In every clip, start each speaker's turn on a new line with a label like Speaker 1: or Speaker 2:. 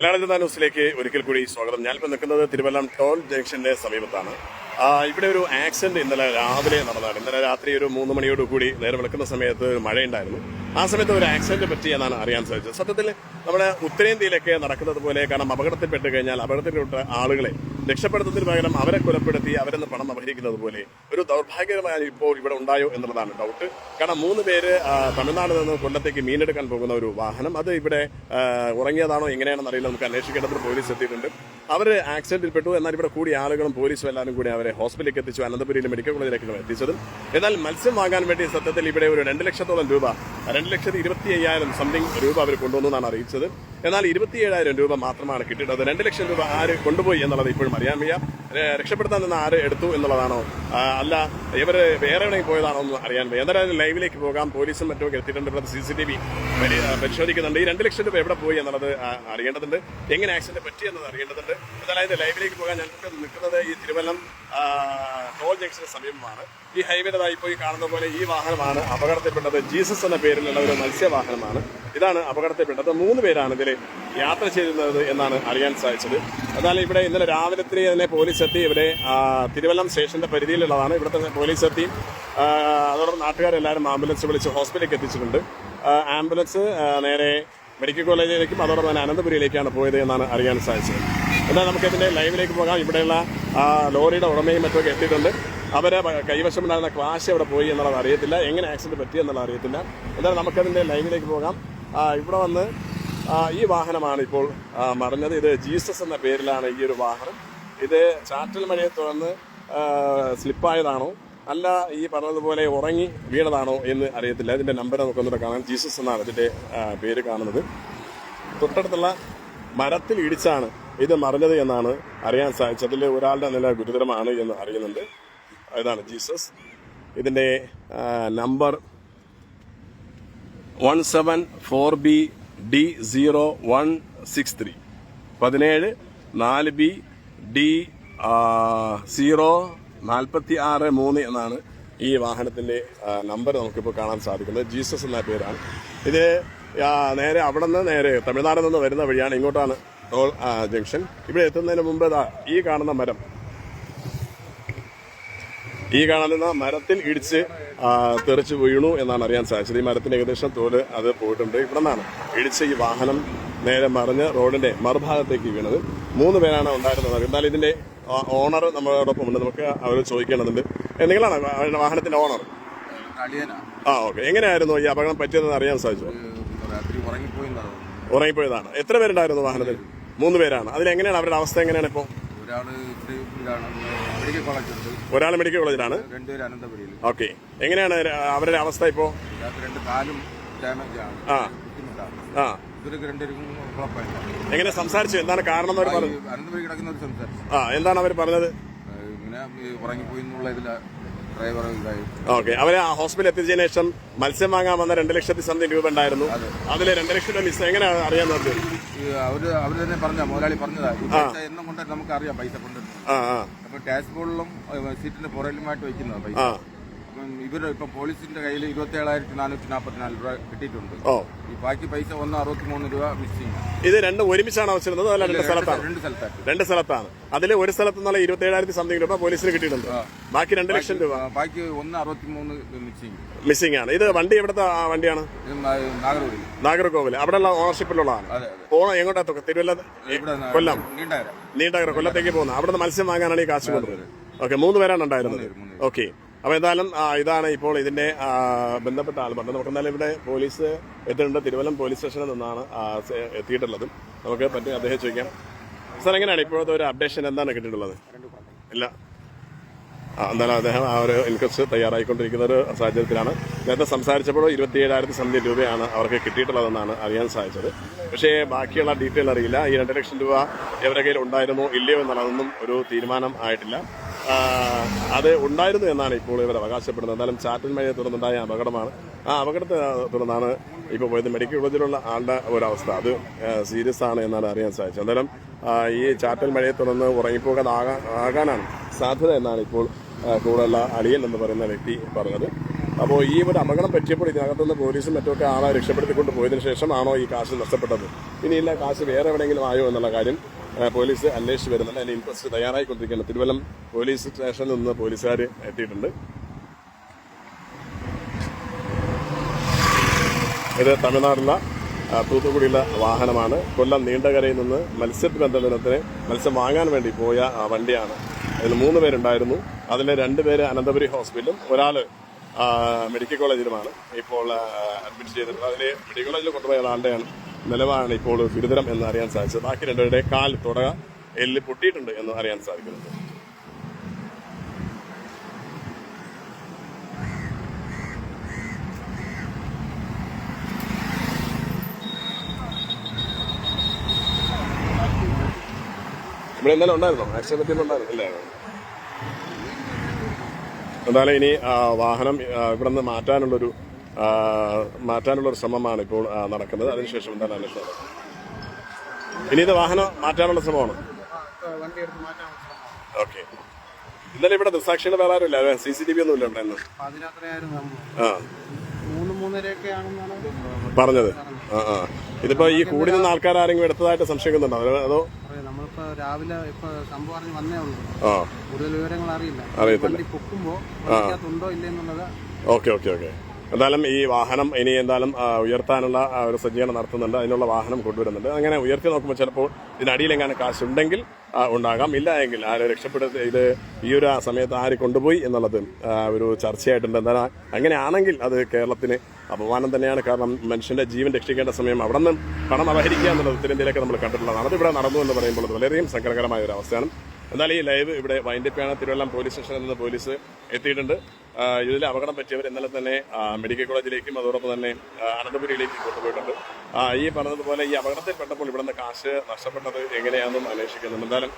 Speaker 1: മലയാള ന്യൂസിലേക്ക് ഒരിക്കൽ കൂടി സ്വാഗതം. ഞാനിപ്പോൾ നിൽക്കുന്നത് തിരുവല്ലം ടോൾ ജംഗ്ഷന്റെ സമീപത്താണ്. ഇവിടെ ഒരു ആക്സിഡന്റ് ഇന്നലെ രാവിലെ നടന്നതാണ്. ഇന്നലെ രാത്രി ഒരു മൂന്ന് മണിയോട് കൂടി നേരെ വിളക്കുന്ന സമയത്ത് മഴയുണ്ടായിരുന്നു. ആ സമയത്ത് ഒരു ആക്സിഡന്റ് പറ്റി എന്നാണ് അറിയാൻ സാധിച്ചത്. സത്യത്തിൽ നമ്മുടെ ഉത്തരേന്ത്യയിലൊക്കെ നടക്കുന്നത് പോലെ കാരണം അപകടത്തിൽപ്പെട്ട് കഴിഞ്ഞാൽ അപകടത്തിൽപ്പെട്ട ആളുകളെ രക്ഷപ്പെടുത്തുന്നതിന് പകരം അവരെ കൊലപ്പെടുത്തി അവരെന്ന് പണം അപഹരിക്കുന്നത് പോലെ ഒരു ദൗർഭാഗ്യകരമായ ഇപ്പോൾ ഇവിടെ ഉണ്ടായോ എന്നുള്ളതാണ് ഡൗട്ട് കാരണം മൂന്ന് പേര് തമിഴ്നാട് നിന്ന് കൊല്ലത്തേക്ക് മീനെടുക്കാൻ പോകുന്ന ഒരു വാഹനം. അത് ഇവിടെ ഉറങ്ങിയതാണോ എങ്ങനെയാണെന്ന് അറിയില്ല. നമുക്ക് അന്വേഷിക്കേണ്ടതിന് പോലീസ് എത്തിയിട്ടുണ്ട്. അവർ ആക്സിഡന്റിൽ പെട്ടു. എന്നാൽ ഇവിടെ കൂടി ആളുകളും പോലീസും എല്ലാവരും കൂടി അവരെ ഹോസ്പിറ്റലിലേക്ക് എത്തിച്ചു. അനന്തപുരിയിലെ മെഡിക്കൽ കോളേജിലേക്കാണ് എത്തിച്ചതും. എന്നാൽ മത്സ്യം വാങ്ങാൻ വേണ്ടി സത്യത്തിൽ ഇവിടെ ഒരു രണ്ട് ലക്ഷത്തോളം രൂപ രണ്ട് ലക്ഷത്തി ഇരുപത്തി അയ്യായിരം സംതിങ് രൂപ അവർ കൊണ്ടുവന്നു എന്നാണ് അറിയിച്ചത്. എന്നാൽ ഇരുപത്തി ഏഴായിരം രൂപ മാത്രമാണ് കിട്ടിയത് രണ്ട് ലക്ഷം രൂപ ആര് കൊണ്ടുപോയി എന്നുള്ളത് ഇപ്പോഴും അറിയാൻ വയ്യ. രക്ഷപ്പെടുത്താൻ നിന്ന് ആര് എടുത്തു എന്നുള്ളതാണോ? അല്ല ഇവർ വേറെ എവിടെയും പോയതാണോ എന്ന് അറിയാൻ വയ്യ. എന്തായാലും ലൈവിലേക്ക് പോകാം. പോലീസും മറ്റും എത്തിയിട്ടുണ്ട്. സി സി ടി വി പരിശോധിക്കുന്നുണ്ട്. ഈ രണ്ട് ലക്ഷം രൂപ എവിടെ പോയി എന്നുള്ളത് അറിയേണ്ടതുണ്ട്. എങ്ങനെ ആക്സിഡന്റ് പറ്റി എന്നത് അറിയേണ്ടതുണ്ട്. എന്തായാലും ലൈവിലേക്ക് പോകാൻ ഞങ്ങൾക്ക് നിൽക്കുന്നത് ഈ തിരുവല്ലം ടോൾ ജംഗ്ഷന് സമീപമാണ്. ഈ ഹൈവേയുടെ ഇപ്പോൾ പോയി കാണുന്ന പോലെ ഈ വാഹനമാണ് അപകടത്തിൽപ്പെട്ടത്. ജീസസ് എന്ന പേരിലുള്ള ഒരു മത്സ്യവാഹനമാണ്. ഇതാണ് അപകടത്തിൽപ്പെട്ടത്. മൂന്ന് പേരാണ് ഇതിൽ യാത്ര ചെയ്തിരുന്നത് എന്നാണ് അറിയാൻ സാധിച്ചത്. എന്നാൽ ഇവിടെ ഇന്നലെ രാവിലെ തന്നെ പോലീസ് എത്തി. ഇവിടെ തിരുവല്ലം സ്റ്റേഷന്റെ പരിധിയിലുള്ളതാണ്. ഇവിടുത്തെ പോലീസ് എത്തി. അതോടൊപ്പം നാട്ടുകാരെല്ലാവരും ആംബുലൻസ് വിളിച്ച് ഹോസ്പിറ്റലിലേക്ക് എത്തിച്ചിട്ടുണ്ട്. ആംബുലൻസ് നേരെ മെഡിക്കൽ കോളേജിലേക്കും അതോടൊപ്പം തന്നെ അനന്തപുരിയിലേക്കാണ് പോയത് എന്നാണ് അറിയാൻ സാധിച്ചത്. എന്നാൽ നമുക്കിതിന്റെ ലൈവിലേക്ക് പോകാം. ഇവിടെയുള്ള ലോറിയുടെ ഉടമയും മറ്റൊക്കെ എത്തിയിട്ടുണ്ട്. അവരെ കൈവശമുണ്ടായിരുന്ന ക്ലാഷ് അവിടെ പോയി എന്നുള്ളത് അറിയത്തില്ല. എങ്ങനെ ആക്സിഡന്റ് പറ്റി എന്നുള്ളത് അറിയത്തില്ല. എന്തായാലും നമുക്കതിന്റെ ലൈനിലേക്ക് പോകാം. ഇവിടെ വന്ന് ഈ വാഹനമാണ് ഇപ്പോൾ മറിഞ്ഞത്. ഇത് ജീസസ് എന്ന പേരിലാണ് ഈ ഒരു വാഹനം. ഇത് ചാറ്റൽ മഴയെ തുടർന്ന് സ്ലിപ്പായതാണോ? അല്ല ഈ പറഞ്ഞതുപോലെ ഉറങ്ങി വീണതാണോ എന്ന് അറിയത്തില്ല. ഇതിന്റെ നമ്പർ നമുക്കൊന്നുകൂടെ കാണാം. ജീസസ് എന്നാണ് ഇതിന്റെ പേര് കാണുന്നത്. തൊട്ടടുത്തുള്ള മരത്തിൽ ഇടിച്ചാണ് ഇത് മറിഞ്ഞത് എന്നാണ് അറിയാൻ സാധിച്ചത്. അതിൽ ഒരാളുടെ നില ഗുരുതരമാണ് എന്ന് അറിയുന്നുണ്ട്. ഇതാണ് ജീസസ്. ഇതിന്റെ number one seven four B D zero one six three. പതിനേഴ് നാല് ബി ഡി സീറോ നാൽപ്പത്തി ആറ് മൂന്ന് എന്നാണ് ഈ വാഹനത്തിന്റെ നമ്പർ നമുക്കിപ്പോൾ കാണാൻ സാധിക്കുന്നത്. ജീസസ് എന്ന പേരാണ്. ഇത് നേരെ അവിടെ നിന്ന് നേരെ തമിഴ്നാട്ടിൽ നിന്ന് വരുന്ന വഴിയാണ് ഇങ്ങോട്ടാണ് ടോൾ ജംഗ്ഷൻ. ഇവിടെ എത്തുന്നതിന് മുമ്പ് ഈ കാണുന്ന മരം ഈ കാണുന്ന മരത്തിൽ ഇടിച്ച് തെറിച്ച് വീണു എന്നാണ് അറിയാൻ സാധിച്ചത്. ഈ മരത്തിന്റെ ഏകദേശം തോൽ അത് പോയിട്ടുണ്ട്. ഇവിടെ നിന്നാണ് ഇടിച്ച് ഈ വാഹനം നേരെ മറിഞ്ഞ് റോഡിന്റെ മറുഭാഗത്തേക്ക് വീണത്. മൂന്ന് പേരാണ് ഉണ്ടായിരുന്നത്. എന്നാൽ ഇതിന്റെ ഓണർ നമ്മളോടൊപ്പം ഉണ്ട്. നമുക്ക് അവർ ചോദിക്കേണ്ടതുണ്ട്. നിങ്ങളാണ് വാഹനത്തിന്റെ ഓണർ? ആ ഓക്കെ. എങ്ങനെയായിരുന്നു ഈ അപകടം പറ്റിയതെന്ന് അറിയാൻ സാധിച്ചു? ഉറങ്ങിപ്പോയതാണ്. എത്ര പേരുണ്ടായിരുന്നു വാഹനത്തിൽ? മൂന്ന് പേരാണ്. അതിലെങ്ങനെയാണ് അവരുടെ അവസ്ഥ എങ്ങനെയാണ് ഇപ്പോൾ?
Speaker 2: ഇതാണ്. മെഡിക്കൽ
Speaker 1: ഒരാൾ മെഡിക്കൽ കോളേജിലാണ്?
Speaker 2: രണ്ടുപേര് അനന്തപുരിയിൽ.
Speaker 1: ഓക്കെ. എങ്ങനെയാണ് അവരുടെ അവസ്ഥ ഇപ്പോ?
Speaker 2: രാത്രി രണ്ട് കാലും ഡാമേജ് ആണ്.
Speaker 1: ആ.
Speaker 2: ബുദ്ധിമുട്ടാണ്.
Speaker 1: ആ.
Speaker 2: ഇവർക്ക് രണ്ടുപേർക്കും കുഴപ്പമില്ല.
Speaker 1: എങ്ങനെ സംസാരിച്ചു? എന്താണ് കാരണം എന്ന് അവർ പറഞ്ഞു?
Speaker 2: അനന്തപുരി കിടക്കുന്നവർ സംസാരിച്ചു.
Speaker 1: ആ എന്താണ് അവർ പറഞ്ഞത്?
Speaker 2: ഇങ്ങനെ ഉറങ്ങിപ്പോയി എന്നുള്ള ഇതായി
Speaker 1: ഓക്കെ അവരെ ആ ഹോസ്പിറ്റലിൽ എത്തിച്ചതിന് ശേഷം മത്സ്യം വാങ്ങാൻ വന്ന രണ്ട് ലക്ഷത്തി സംതിങ് രൂപ ഉണ്ടായിരുന്നു. അതിൽ രണ്ട് ലക്ഷം രൂപ മിസ് എങ്ങനെയാണ് അറിയാൻ
Speaker 2: നോക്കി? അവർ അവർ തന്നെ പറഞ്ഞ മുതലാളി പറഞ്ഞതാ. എന്നും കൊണ്ട് നമുക്ക് അറിയാം പൈസ കൊണ്ടുവരുന്നത്. അപ്പൊ ഡാഷ്ബോർഡിലും സീറ്റിന്റെ പുറകിലുമായിട്ട് വെക്കുന്നതാ പൈസ. അപ്പം ഇപ്പൊ പോലീസിന്റെ കയ്യിൽ ഇരുപത്തി ഏഴായിരത്തി നാനൂറ്റി നാൽപ്പത്തിനാല് രൂപ കിട്ടിയിട്ടുണ്ട്.
Speaker 1: ഓ.
Speaker 2: ഈ ബാക്കി പൈസ ഒന്ന് അറുപത്തി മൂന്ന് രൂപ മിസ്സിംഗ്
Speaker 1: ഇത് രണ്ട് ഒരുമിച്ചാണ് വെച്ചിരുന്നത് അല്ല രണ്ട് സ്ഥലത്താണ്?
Speaker 2: രണ്ട് സ്ഥലത്തായിട്ട്.
Speaker 1: രണ്ട് സ്ഥലത്താണ്. അതിൽ ഒരു സ്ഥലത്ത് നിന്നുള്ള ഇരുപത്തി ഏഴായിരത്തി സംതിങ് രൂപ പോലീസിന് കിട്ടിയിട്ടുണ്ട്. ബാക്കി രണ്ട് ലക്ഷം രൂപ.
Speaker 2: ബാക്കി ഒന്ന് അറുപത്തി മൂന്ന് മിസ്സിംഗ്
Speaker 1: മിസ്സിംഗ് ആണ്. ഇത് വണ്ടി എവിടുത്തെ വണ്ടിയാണ്?
Speaker 2: നാഗർകോവിൽ
Speaker 1: നാഗർകോവിൽ അവിടെയുള്ള ഓണർഷിപ്പിലുള്ളതാണ് പോണ എങ്ങോട്ടാ തിരുവല്ല കൊല്ലം.
Speaker 2: നീണ്ടകര
Speaker 1: കൊല്ലത്തേക്ക് പോകുന്നത് അവിടുന്ന് മത്സ്യം വാങ്ങാനാണ് ഈ കാശ് കൊണ്ടുവരുന്നത്. ഓക്കെ മൂന്ന് പേരാണ് ഉണ്ടായിരുന്നത്. ഓക്കെ. അപ്പൊ എന്തായാലും ഇതാണ് ഇപ്പോൾ ഇതിന്റെ ബന്ധപ്പെട്ട പറഞ്ഞത്. നമുക്ക് എന്തായാലും ഇവിടെ പോലീസ് എത്തിയിട്ടുണ്ട്. തിരുവല്ലം പോലീസ് സ്റ്റേഷനിൽ നിന്നാണ് എത്തിയിട്ടുള്ളത്. നമുക്ക് പറ്റും അദ്ദേഹം ചോദിക്കാം. സാർ എങ്ങനെയാണ് ഇപ്പോഴത്തെ ഒരു അപ്ഡേഷൻ? എന്താണ് കിട്ടിയിട്ടുള്ളത്? ഇല്ല. എന്തായാലും അദ്ദേഹം ആ ഒരു ഇൻക്വസ്റ്റ് തയ്യാറായിക്കൊണ്ടിരിക്കുന്ന ഒരു സാഹചര്യത്തിലാണ്. നേരത്തെ സംസാരിച്ചപ്പോൾ ഇരുപത്തി ഏഴായിരത്തി സംതിങ് രൂപയാണ് അവർക്ക് കിട്ടിയിട്ടുള്ളതെന്നാണ് അറിയാൻ സാധിച്ചത്. പക്ഷേ ബാക്കിയുള്ള ഡീറ്റെയിൽ അറിയില്ല. ഈ രണ്ട് ലക്ഷം രൂപ എവരുടെ കയ്യിൽ ഉണ്ടായിരുന്നോ ഇല്ലയോ എന്നുള്ളതൊന്നും ഒരു തീരുമാനം ആയിട്ടില്ല. അത് ഉണ്ടായിരുന്നു എന്നാണ് ഇപ്പോൾ ഇവർ അവകാശപ്പെടുന്നത്. എന്തായാലും ചാറ്റൽ മഴയെ തുടർന്നുണ്ടായ അപകടമാണ്. ആ അപകടത്തെ തുടർന്നാണ് ഇപ്പോൾ പോയത്. മെഡിക്കൽ കോളേജിലുള്ള ആളുടെ ഒരവസ്ഥ. അത് സീരിയസ് ആണ് എന്നാണ് അറിയാൻ സാധിച്ചത്. എന്തായാലും ഈ ചാറ്റൽ മഴയെ തുടർന്ന് ഉറങ്ങിപ്പോകാൻ ആകാനാണ് സാധ്യത എന്നാണ് ഇപ്പോൾ കൂടുതലുള്ള അളിയൻ എന്ന് പറയുന്ന വ്യക്തി പറഞ്ഞത്. അപ്പോൾ ഈ ഒരു അപകടം പറ്റിയപ്പോൾ ഇതിനകത്തുനിന്ന് പോലീസും മറ്റുമൊക്കെ ആളെ രക്ഷപ്പെടുത്തിക്കൊണ്ട് പോയതിനു ശേഷമാണോ ഈ കാശ് നഷ്ടപ്പെട്ടത്? ഇനിയില്ല കാശ് വേറെ എവിടെയെങ്കിലും ആയോ എന്നുള്ള കാര്യം പോലീസ് അന്വേഷിച്ച് വരുന്നുണ്ട്. അതിന് ഇൻക്വസ്റ്റ് തയ്യാറായിക്കൊണ്ടിരിക്കുകയാണ്. തിരുവല്ലം പോലീസ് സ്റ്റേഷനിൽ നിന്ന് പോലീസുകാർ എത്തിയിട്ടുണ്ട്. ഇത് തമിഴ്നാട്ടിലെ തൂത്തുക്കുടിയിലെ വാഹനമാണ്. കൊല്ലം നീണ്ടകരയിൽ നിന്ന് മത്സ്യബന്ധനത്തിന് മത്സ്യം വാങ്ങാൻ വേണ്ടി പോയ വണ്ടിയാണ്. അതിൽ മൂന്ന് പേരുണ്ടായിരുന്നു. അതിൽ രണ്ട് പേര് അനന്തപുരി ഹോസ്പിറ്റലും ഒരാൾ മെഡിക്കൽ കോളേജിലുമാണ് ഇപ്പോൾ അഡ്മിറ്റ് ചെയ്തിട്ടുള്ളത്. അതിൽ മെഡിക്കൽ കോളേജിൽ കൊണ്ടുപോയ ആളുടെയാണ് നിലവാണ് ഇപ്പോൾ ഗുരുതരം എന്ന് അറിയാൻ സാധിച്ചത്. ബാക്കി രണ്ടുപേരുടെ കാൽ തുടക എല്ല് പൊട്ടിയിട്ടുണ്ട് എന്ന് അറിയാൻ സാധിക്കുന്നുണ്ട്. ഇവിടെ ഇന്നലെ ഉണ്ടായിരുന്നോ? ആക്സിഡന്റ് ഉണ്ടായിരുന്നു. ഇല്ലായിരുന്നു എന്തായാലും ഇനി വാഹനം ഇവിടെ നിന്ന് മാറ്റാനുള്ളൊരു ആ, മാറ്റാനുള്ളൊരു ശ്രമമാണ് ഇപ്പോൾ നടക്കുന്നത്. അതിനുശേഷം എന്താണ് അന്വേഷണം? ഇനി ഇത് വാഹനം മാറ്റാനുള്ള ശ്രമമാണ്? ഓക്കെ. ഇന്നലെ ഇവിടെ ദൃസാക്ഷികൾ വേറെ ആരും ഇല്ല സി സി ടി വി ഒന്നും ഇല്ല ആ. പറഞ്ഞത്. ആ ആ. ഇതിപ്പോ ഈ കൂടി നിന്ന് ആൾക്കാർ ആരെങ്കിലും എടുത്തതായിട്ട് സംശയിക്കുന്നുണ്ടോ? അതോ-
Speaker 3: നമ്മളിപ്പോ രാവിലെ ഇപ്പൊ സംഭവം അറിഞ്ഞ് വന്നേ ഉള്ളൂ
Speaker 1: ആ.
Speaker 3: കൂടുതൽ വിവരങ്ങൾ അറിയില്ല.
Speaker 1: അറിയത്തില്ല.
Speaker 3: പൊക്കുമ്പോ ഇല്ലെന്നുള്ളത്
Speaker 1: ഓക്കെ ഓക്കെ ഓക്കെ. എന്തായാലും ഈ വാഹനം ഇനി എന്തായാലും ഉയർത്താനുള്ള ഒരു സജ്ജീകരണം നടത്തുന്നുണ്ട്. അതിനുള്ള വാഹനം കൊണ്ടുവരുന്നുണ്ട്. അങ്ങനെ ഉയർത്തി നോക്കുമ്പോൾ ചിലപ്പോൾ ഇതിനടിയിലെങ്ങാനും കാശുണ്ടെങ്കിൽ ഉണ്ടാകാം. ഇല്ല എങ്കിൽ ആരെ രക്ഷപ്പെടുത്തി ഇത് ഈ ഒരു സമയത്ത് ആര് കൊണ്ടുപോയി എന്നുള്ളത് ഒരു ചർച്ചയായിട്ടുണ്ട്. എന്നാൽ അങ്ങനെയാണെങ്കിൽ അത് കേരളത്തിന് അപമാനം തന്നെയാണ്. കാരണം മനുഷ്യന്റെ ജീവൻ രക്ഷിക്കേണ്ട സമയം അവിടെ നിന്ന് പണം അപഹരിക്കുക എന്നുള്ളത് ഉത്തരേന്ത്യയിലൊക്കെ നമ്മൾ കണ്ടിട്ടുള്ളതാണ്. അത് ഇവിടെ നടന്നു എന്ന് പറയുമ്പോൾ വളരെയും സങ്കടകരമായ ഒരു അവസ്ഥയാണ്. എന്നാൽ ഈ ലൈവ് ഇവിടെ വൈൻഡപ്പിയാണ് തിരുവല്ലം പോലീസ് സ്റ്റേഷനിൽ നിന്ന് പോലീസ് എത്തിയിട്ടുണ്ട്. ഇതിൽ അപകടം പറ്റിയവർ ഇന്നലെ തന്നെ മെഡിക്കൽ കോളേജിലേക്കും അതോടൊപ്പം തന്നെ അനന്തപുരിയിലേക്കും കൊണ്ടുപോയിട്ടുണ്ട്. ഈ പറഞ്ഞതുപോലെ ഈ അപകടത്തിൽപ്പെട്ടപ്പോൾ പെട്ടപ്പോൾ ഇവിടുന്ന് കാശ് നഷ്ടപ്പെട്ടത് എങ്ങനെയാണെന്നും അന്വേഷിക്കുന്നുണ്ട് എന്തായാലും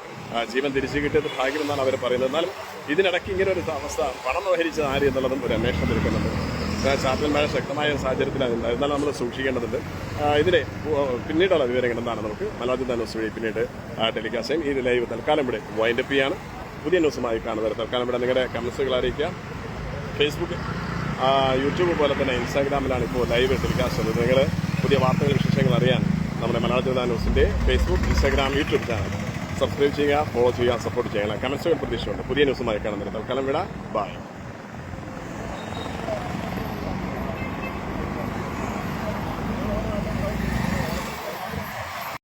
Speaker 1: ജീവൻ തിരിച്ചു കിട്ടിയത് ഭാഗ്യമെന്നാണ് അവർ പറയുന്നത്. എന്നാലും ഇതിനിടയ്ക്ക് ഇങ്ങനെ ഒരു അവസ്ഥ പണം വഹരിച്ചത് ആര് എന്നുള്ളതും ഒരു അന്വേഷണം എടുക്കുന്നുണ്ട് ചാറ്റൽ മഴ ശക്തമായ സാഹചര്യത്തിലാണ്. എന്നാലും നമ്മൾ സൂക്ഷിക്കേണ്ടതുണ്ട്. ഇതിലെ പിന്നീടുള്ള വിവരങ്ങൾ എന്താണ് നമുക്ക്? മലയാളത്തിൽ തന്നെ പിന്നീട് ടെലികാസ്റ്റ് ചെയ്യും. ഈ ലൈവ് തൽക്കാലം ഇവിടെ വൈൻഡപ്പ് ചെയ്യാണ്. പുതിയ ന്യൂസുമായി കാണുന്നത് തൽക്കാലം ഇവിടെ നിങ്ങളുടെ കമൻസുകൾ അറിയിക്കുക. ഫേസ്ബുക്ക് യൂട്യൂബ് പോലെ തന്നെ ഇൻസ്റ്റാഗ്രാമിലാണ് ഇപ്പോൾ ലൈവ് ടെലികാസ്റ്റ് ചെയ്യുന്നത് നിങ്ങൾ പുതിയ വാർത്തകൾ വിശേഷങ്ങൾ അറിയാൻ നമ്മുടെ മലയാള ജനതാ ന്യൂസിന്റെ Facebook Instagram YouTube channel subscribe ചെയ്യുക ഫോളോ ചെയ്യുക സപ്പോർട്ട് ചെയ്യുക. കമൻസുകൾ പ്രതീക്ഷയുണ്ട് പുതിയ ന്യൂസുമായി കാണുന്നത് തൽക്കാലം വിട. ബൈ